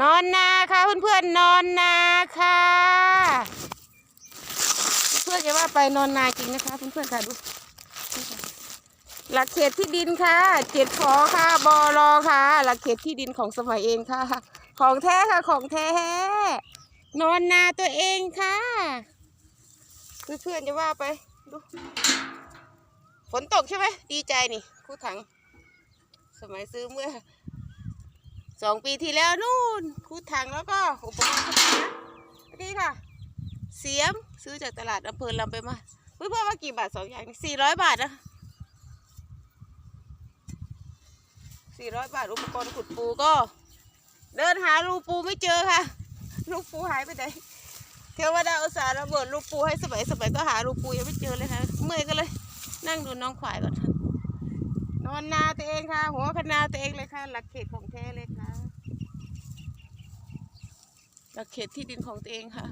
นอนนาค่ะเพื่อนๆนอนนาค่ะ เพื่อนจะว่าไปนอนนาจริงนะคะเพื่อนๆค่ะดูนี่ค่ะหลักเขตที่ดินค่ะเจ็ดขอค่ะบอรอค่ะ หลักเขตที่ดินของสมัยเองค่ะ ของแท้ค่ะของแท้นอนนาตัวเองค่ะเพื่อนๆจะว่าไปดูฝนตกใช่ไหมดีใจนี่คู่ถัง สมัยซื้อเมื่อ สองปีที่แล้วนู่นคู่ถังแล้วก็อุปกรณ์นะนี่ค่ะ เสียมซื้อจากตลาดอำเภอลำไปมาเพื่อนว่ากี่บาทสองอย่างสี่ร้อยบาทนะสี่ร้อยบาทอุปกรณ์ขุดปูก็ เดินหารูปูไม่เจอค่ะลูกปูหายไปไหนเทวดาอุตส่าห์ระเบิดลูกปูให้สมัยสมัยก็หาลูกปูยังไม่เจอเลยค่ะเมื่อยก็เลย นั่งดูน้องขวายก่อนค่ะนอนนาตัวเองค่ะ หัวคนาตัวเองเลยค่ะ หลักเขตของแท้เลย ค่ะหลักเขตที่ดินของตัวเองค่ะ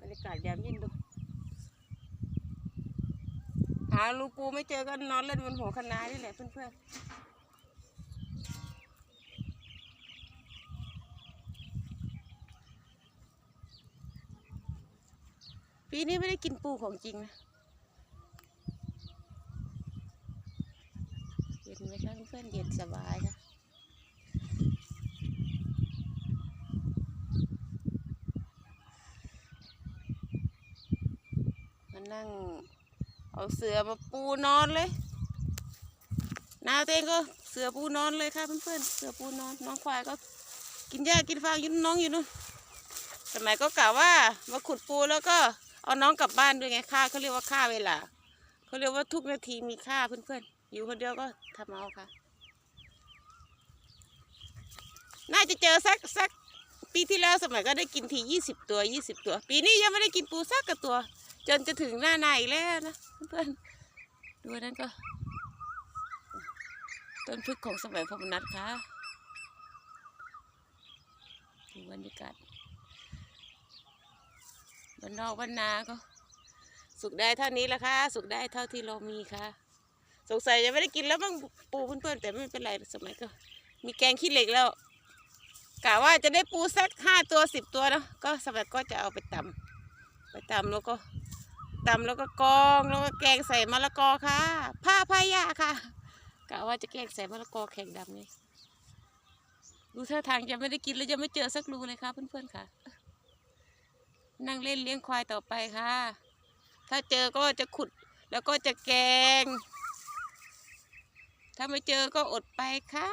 บรรยากาศยามเย็นดูหาลูกปูไม่เจอก็นอนเล่นบนหัวคนานี่แหละเพื่อนๆปีนี้ไม่ได้กินปูของจริงนะเย็นไหมคะเพื่อนๆเย็นสบายค่ะ นั่ง เอาเสือมาปูนอนเลยนาตัวเองก็เสือปูนอนเลยค่ะเพื่อนๆเสือปูนอนน้องควายก็กินหญ้ากินฟางยุ่นน้องอยู่นู่นสมัยก็กล่าวว่ามาขุดปูแล้วก็เอาน้องกลับบ้านด้วยไงค่าเขาเรียกว่าค่าเวลาเขาเรียกว่าทุกนาทีมีค่าเพื่อนๆอยู่คนเดียวก็ทำเอาค่ะ น่าจะเจอสักสักปีที่แล้วสมัยก็ได้กินทียี่สิบตัวยี่สิบตัว ปีนี้ยังไม่ได้กินปูสักกระตัว จนจะถึงหน้านาอีกแล้วนะเพื่อนดูนั่นก็ ต้นพฤกของสมัยพมนัทค่ะดูบรรยากาศบ้านนอกบ้านนาก็ สุกได้เท่านี้แหละค่ะ สุกได้เท่าที่เรามีค่ะ สงสัยจะไม่ได้กินแล้วบ้างปูเพื่อนๆแต่ไม่เป็นไรสมัยก็ มีแกงขี้เหล็กแล้วกะว่าจะได้ปูสักห้าตัวสิบตัวเนอะก็สมัยก็จะเอาไปตำไปตำแล้วก็ ตำแล้วก็กองแล้วก็แกงใส่มะละกอค่ะ ผ้าพายาค่ะกะว่าจะแกงใส่มะละกอแข็งดำไงดูท่าทางจะไม่ได้กินแล้วจะไม่เจอสักรูเลยค่ะเพื่อนๆค่ะ นั่งเล่นเลี้ยงควายต่อไปค่ะ ถ้าเจอก็จะขุดแล้วก็จะแกง ถ้าไม่เจอก็อดไปค่ะ